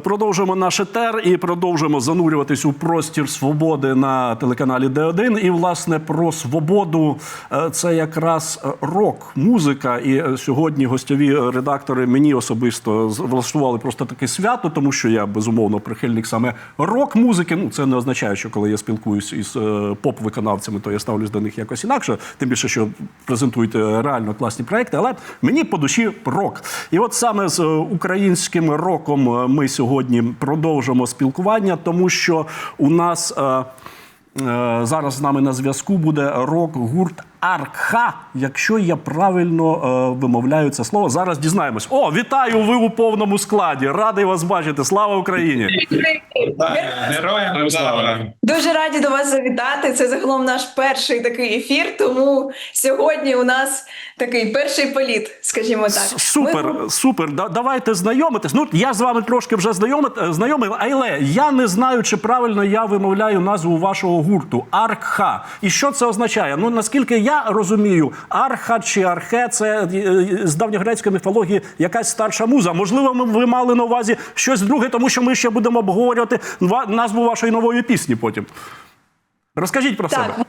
Продовжуємо наш етер і продовжуємо занурюватись у простір свободи на телеканалі Д1. І власне про свободу е, це якраз рок, музика. І е, сьогодні гостьові редактори мені особисто влаштували просто таке свято, тому що я безумовно прихильник саме рок-музики. Ну це не означає, що коли я спілкуюся із е, поп-виконавцями, то я ставлюсь до них якось інакше. Тим більше, що презентують реально класні проекти. Але мені по душі рок. І от саме з українським роком ми сьогодні продовжимо спілкування, тому що у нас. е, е, Зараз з нами на зв'язку буде рок-гурт Арха, якщо я правильно е, вимовляю це слово. Зараз дізнаємось. О, вітаю! Ви у повному складі. Радий вас бачити. Слава Україні! Героям слава! Дуже раді до вас завітати. Це загалом наш перший такий ефір. Тому сьогодні у нас такий перший політ, скажімо так. Супер, Ми- супер. Да- давайте знайомитись. Ну я з вами трошки вже знайомий, знайомий, але я не знаю, чи правильно я вимовляю назву вашого гурту Аркха. І що це означає? Ну наскільки я розумію, арха чи архе це е, з давньогрецької міфології якась старша муза. Можливо, ми- ви мали на увазі щось друге, тому що ми ще будемо обговорювати назву вашої нової пісні потім. Розкажіть про себе. Так,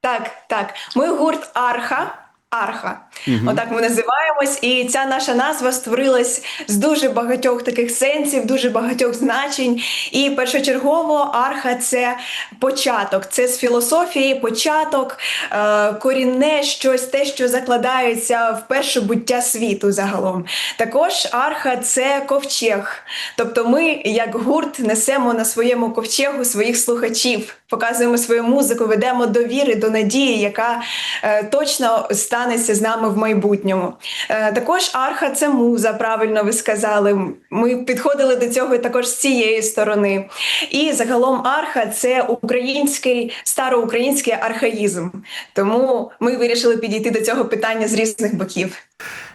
так, так. Ми гурт Арха. Арха, отак ми називаємось, і ця наша назва створилась з дуже багатьох таких сенсів, дуже багатьох значень. І першочергово арха це початок, це з філософії, початок, е, корінне щось, те, що закладається в перше буття світу загалом. Також арха це ковчег. Тобто, ми, як гурт, несемо на своєму ковчегу своїх слухачів, показуємо свою музику, ведемо до віри, до надії, яка е, точно станеться з нами в майбутньому. Е, також арха це муза, правильно ви сказали. Ми підходили до цього також з цієї сторони. І загалом арха це український староукраїнський архаїзм. Тому ми вирішили підійти до цього питання з різних боків.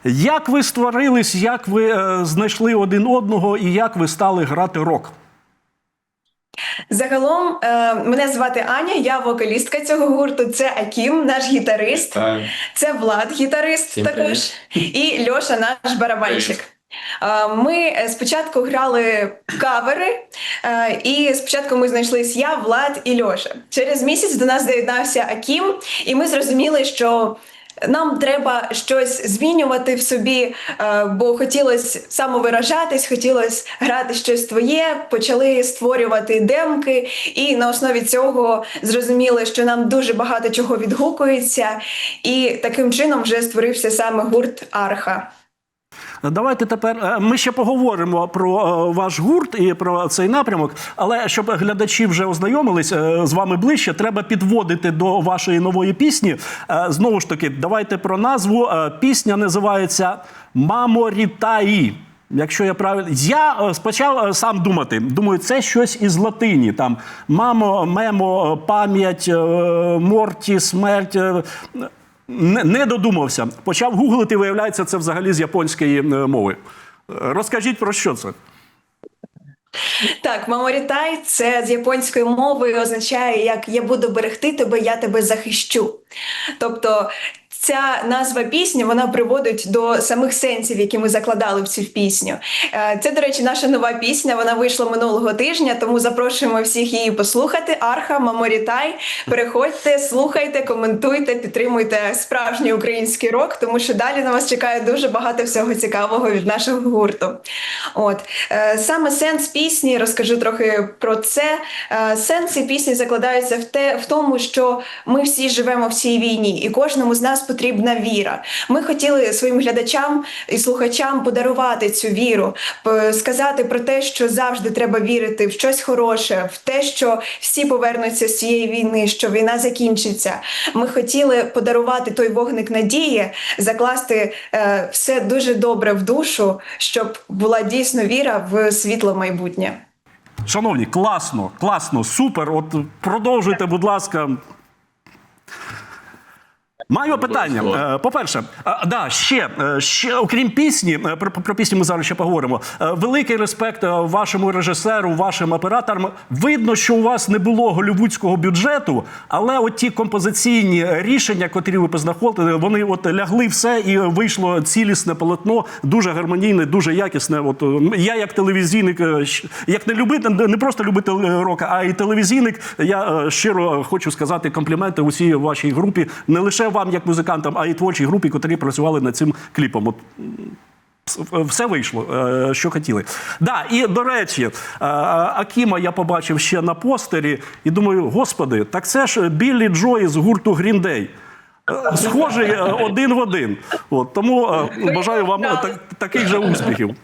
Як ви створились, як ви е, знайшли один одного і як ви стали грати рок? Загалом е, мене звати Аня, я вокалістка цього гурту. Це Акім, наш гітарист. Це Влад, гітарист Всім також, і Льоша, наш барабанщик. Е, Ми спочатку грали кавери, е, і спочатку ми знайшлись я, Влад і Льоша. Через місяць до нас доєднався Акім, і ми зрозуміли, що. Нам треба щось змінювати в собі, е, бо хотілося самовиражатись, хотілося грати щось своє. Почали створювати демки, і на основі цього зрозуміли, що нам дуже багато чого відгукується, і таким чином вже створився саме гурт Арха. Давайте тепер е, ми ще поговоримо про е, ваш гурт і про цей напрямок. Але щоб глядачі вже ознайомились е, з вами ближче, треба підводити до вашої нової пісні. Знову ж таки, давайте про назву. Пісня називається Мамо Рітаї. Якщо я правильно, я почав сам думати. Думаю, це щось із латині. Там мамо, мемо, пам'ять, морті, смерть. Не, не додумався. Почав гуглити, виявляється, це взагалі з японської е, мови. Е, Розкажіть про що це? Так, маморітай це з японської мови означає як я буду берегти тебе, я тебе захищу. Тобто ця назва пісні вона приводить до самих сенсів, які ми закладали в цю пісню. Е, Це, до речі, наша нова пісня. Вона вийшла минулого тижня, тому запрошуємо всіх її послухати. Арха Маморітай. Переходьте, слухайте, коментуйте, підтримуйте справжній український рок, тому що далі на вас чекає дуже багато всього цікавого від нашого гурту. От е, саме сенс пісні, розкажу трохи про це. Е, Сенси пісні закладаються в те, в тому, що ми всі живемо в цій війні, і кожному з нас потрібна віра. Ми хотіли своїм глядачам і слухачам подарувати цю віру, сказати про те, що завжди треба вірити в щось хороше, в те, що всі повернуться з цієї війни, що війна закінчиться. Ми хотіли подарувати той вогник надії, закласти е, все дуже добре в душу, щоб була дійсно віра в світло майбутнє. Шановні, класно, класно, супер. От продовжуйте, будь ласка. Маю питання. Е, По-перше, да, ще, е, ще окрім пісні, е, про, про пісню ми зараз ще поговоримо. Е, Великий респект е, вашому режисеру, вашим операторам. Видно, що у вас не було голівудського бюджету, але от ті композиційні рішення, котрі ви познаходили, вони от лягли все і вийшло цілісне полотно, дуже гармонійне, дуже якісне. От е, я як телевізійник, е, як не любити, не просто любитель рока, а й телевізійник. Я е, щиро хочу сказати компліменти усій вашій групі, не лише вам, як музикантам, а й творчій групі, котрі працювали над цим кліпом. От все вийшло, е, що хотіли. Да, і до речі, е, Акіма я побачив ще на постері, і думаю, господи, так це ж Біллі Джої з гурту. Е, Схожий е, один в один. От, тому бажаю вам так- таких же успіхів.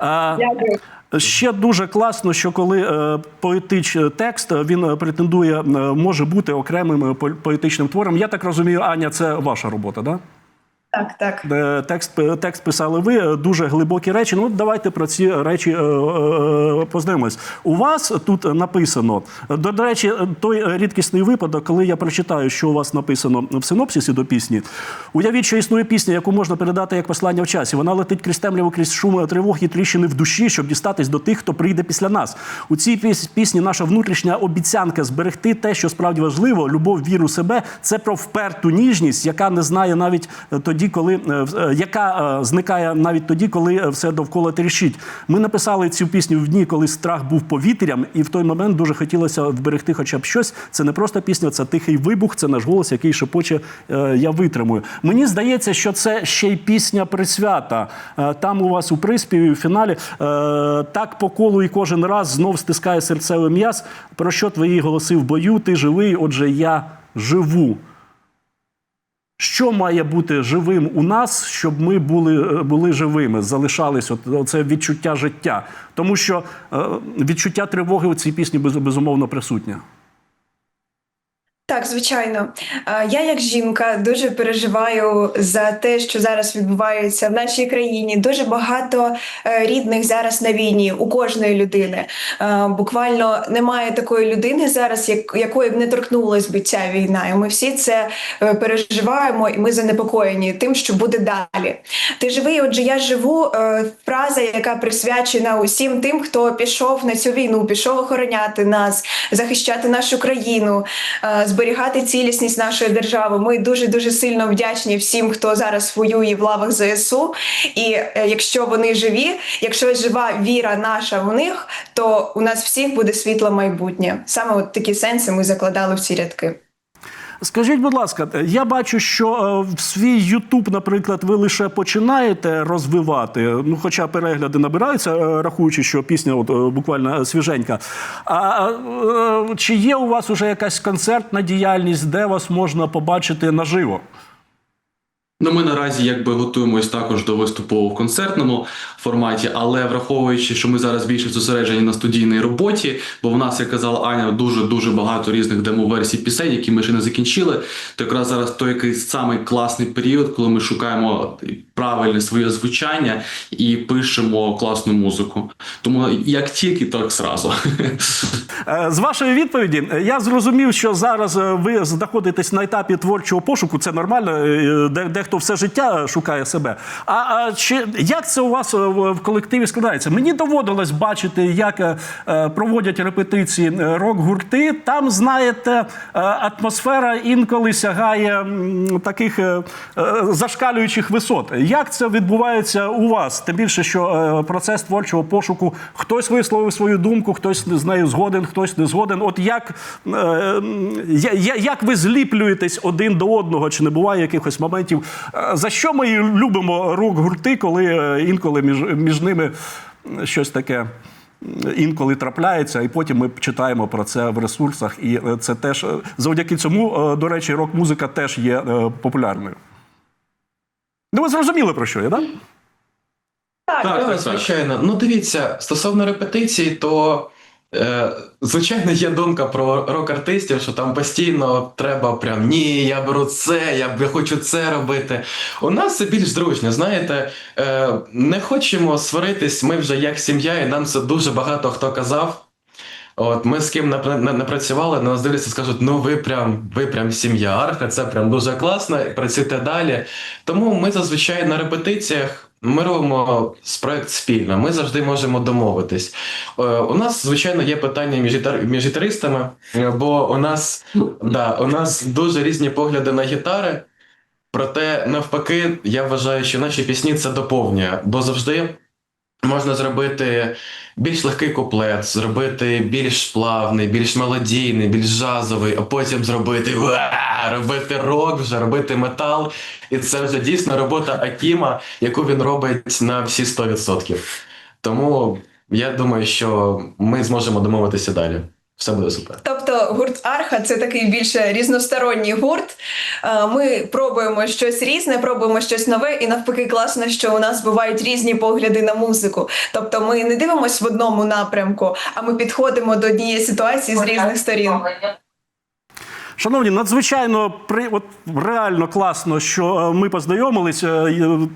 Дякую. Ще дуже класно, що коли е, поетич текст е, він е, претендує, е, може бути окремим е, по- поетичним твором. Я так розумію, Аня, це ваша робота, так? Да? Так, так. Е, Текст, текст писали ви, е, дуже глибокі речі. Ну, давайте про ці речі е, познайомимось. У вас тут написано, до, речі, той рідкісний випадок, коли я прочитаю, що у вас написано в синопсисі до пісні. Уявіть, що існує пісня, яку можна передати як послання в часі. Вона летить крізь темряву, крізь шум тривог і тріщини в душі, щоб дістатись до тих, хто прийде після нас. У цій пісні наша внутрішня обіцянка зберегти те, що справді важливо, любов, віру себе. Це про вперту ніжність, яка не знає навіть е, тоді, коли е, е, яка е, зникає навіть тоді, коли все довкола тріщить. Ми написали цю пісню в дні, коли страх був повітрям, і в той момент дуже хотілося вберегти хоча б щось. Це не просто пісня, це тихий вибух, це наш голос, який шепоче Я витримую. Мені здається, що це ще й пісня присвята. Там у вас у приспіві, у фіналі так по колу і кожен раз знов стискає серцевий м'яз. Про що твої голоси в бою? Ти живий, отже, я живу. Що має бути живим у нас, щоб ми були, е, були живими, залишались от, це відчуття життя? Тому що е, відчуття тривоги у цій пісні без, безумовно присутнє. Так, звичайно. Я, як жінка, дуже переживаю за те, що зараз відбувається в нашій країні. Дуже багато е, рідних зараз на війні у кожної людини. Буквально немає такої людини зараз, як- якої б не торкнулась би ця війна. І ми всі це е, переживаємо, і ми занепокоєні тим, що буде далі. Ти живий, отже, я живу. е, Фраза, яка присвячена усім тим, хто пішов на цю війну, пішов охороняти нас, захищати нашу країну, е, зберігати цілісність нашої держави. Ми дуже дуже сильно вдячні всім, хто зараз воює в лавах ЗСУ. І е, якщо вони живі, якщо жива віра наша в них, то у нас всіх буде світло майбутнє. Саме от такі сенси ми закладали в ці рядки. Скажіть, будь ласка, я бачу, що е, в свій Ютуб, наприклад, ви лише починаєте розвивати. Ну, хоча перегляди набираються, е, рахуючи, що пісня от, е, буквально свіженька. А чи є у вас уже якась концертна діяльність, де вас можна побачити наживо? Ну, ми наразі якби готуємось також до виступу в концертному форматі, але враховуючи, що ми зараз більше зосереджені на студійній роботі, бо в нас, як казала Аня, дуже дуже багато різних демо-версій пісень, які ми ще не закінчили. То якраз зараз той якийсь самий класний період, коли ми шукаємо правильне своє звучання і пишемо класну музику. Тому як тільки, так зразу. Е, З вашої відповіді е, я зрозумів, що зараз е, ви знаходитесь на етапі творчого пошуку. Це нормально, де, дехто все життя шукає себе. А, а чи як це у вас в колективі складається? Мені доводилось бачити, як проводять репетиції рок-гурти. Там, знаєте, атмосфера інколи сягає таких зашкалюючих висот. Як це відбувається у вас? Тим більше, що е, процес творчого пошуку хтось висловив свою думку, хтось з нею згоден, хтось не згоден. От як, е, як ви зліплюєтесь один до одного? Чи не буває якихось моментів? Е, За що ми любимо рок-гурти, коли е, інколи між, між ними щось таке? Інколи трапляється, і потім ми читаємо про це в ресурсах, і це теж завдяки цьому, до речі, рок-музика теж є популярною. Ну, ви зрозуміли про що я, так? Да? Так, Так, Так, так, звичайно. Ну, дивіться, стосовно репетицій, то е, звичайно є думка про рок-артистів, що там постійно треба прям ні, я беру це, я, б- я хочу це робити. У нас це більш зручно. Знаєте, е, не хочемо сваритись. Ми вже як сім'я, і нам це дуже багато хто казав. От ми з ким напра- на- напрацювали, на нас дивляться, скажуть: ну ви прям, ви прям сім'я Арха, це прям дуже класно, працюйте далі. Тому ми зазвичай на репетиціях. Ми робимо проект спільно. Ми завжди можемо домовитись. Е, У нас, звичайно, є питання між гітар... між гітаристами, бо у нас, да, у нас дуже різні погляди на гітари. Проте, навпаки, я вважаю, що наші пісні це доповнює, бо завжди можна зробити більш легкий куплет, зробити більш плавний, більш мелодійний, більш жазовий, а потім зробити «Уа!», робити рок, вже робити метал. І це вже дійсно робота Акіма, яку він робить на всі 100%. Тому я думаю, що ми зможемо домовитися далі. Все буде супер. Тобто гурт Арха це такий більше різносторонній гурт. Е, Ми пробуємо щось різне, пробуємо щось нове, і навпаки, класно, що у нас бувають різні погляди на музику. Тобто ми не дивимося в одному напрямку, а ми підходимо до однієї ситуації з різних сторін. Шановні, надзвичайно при от реально класно, що е, ми познайомилися.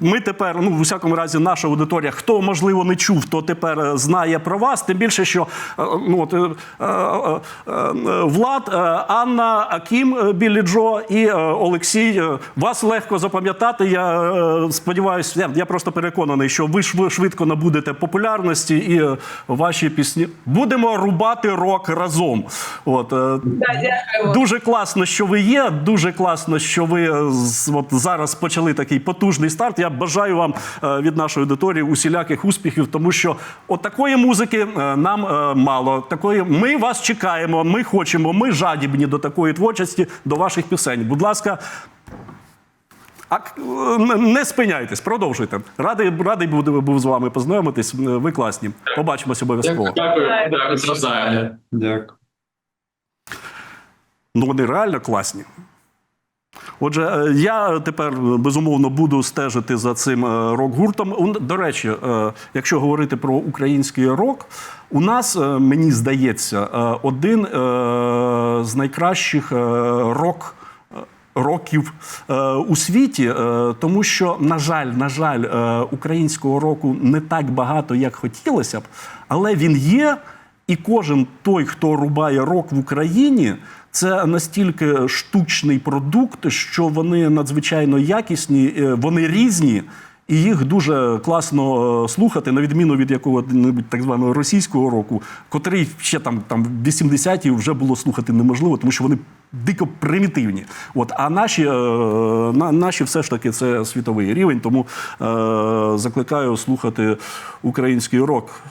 Ми тепер, ну в усякому разі, наша аудиторія, хто можливо не чув, то тепер е, знає про вас. Тим більше, що е, ну от е, е, е, е, Влад, е, Анна, Акім е, Біллі Джо і е, Олексій. е, Вас легко запам'ятати. Я е, сподіваюся, я, просто переконаний, що ви шв- швидко набудете популярності і е, ваші пісні будемо рубати рок разом. От е, Дуже класно, що ви є. Дуже класно, що ви е, от зараз почали такий потужний старт. Я бажаю вам е, від нашої аудиторії усіляких успіхів, тому що от такої музики е, нам мало. Такої ми вас чекаємо. Ми хочемо. Ми жадібні до такої творчості, до ваших пісень. Будь ласка. А не- спиняйтесь, продовжуйте. Радий, радий був, був з вами познайомитись. Ви класні. Побачимось обов'язково. Дякую, дякую. Дякую. Ну, вони реально класні. Отже, е, я тепер е, безумовно буду стежити за цим е, рок-гуртом. До речі, якщо говорити про український рок, у нас, мені здається, один з найкращих рок. Років у світі, тому що, на жаль, на жаль, українського року не так багато, як хотілося б, але він є, і кожен той, хто рубає рок в Україні, це настільки штучний продукт, що вони надзвичайно якісні, е, вони різні. І їх дуже класно е, слухати, на відміну від якого-небудь так званого російського року, котрий ще там, там в 80-ті вже було слухати неможливо, тому що вони дико примітивні. От, а наші, е, на, наші все ж таки це світовий рівень, тому е, закликаю слухати український рок.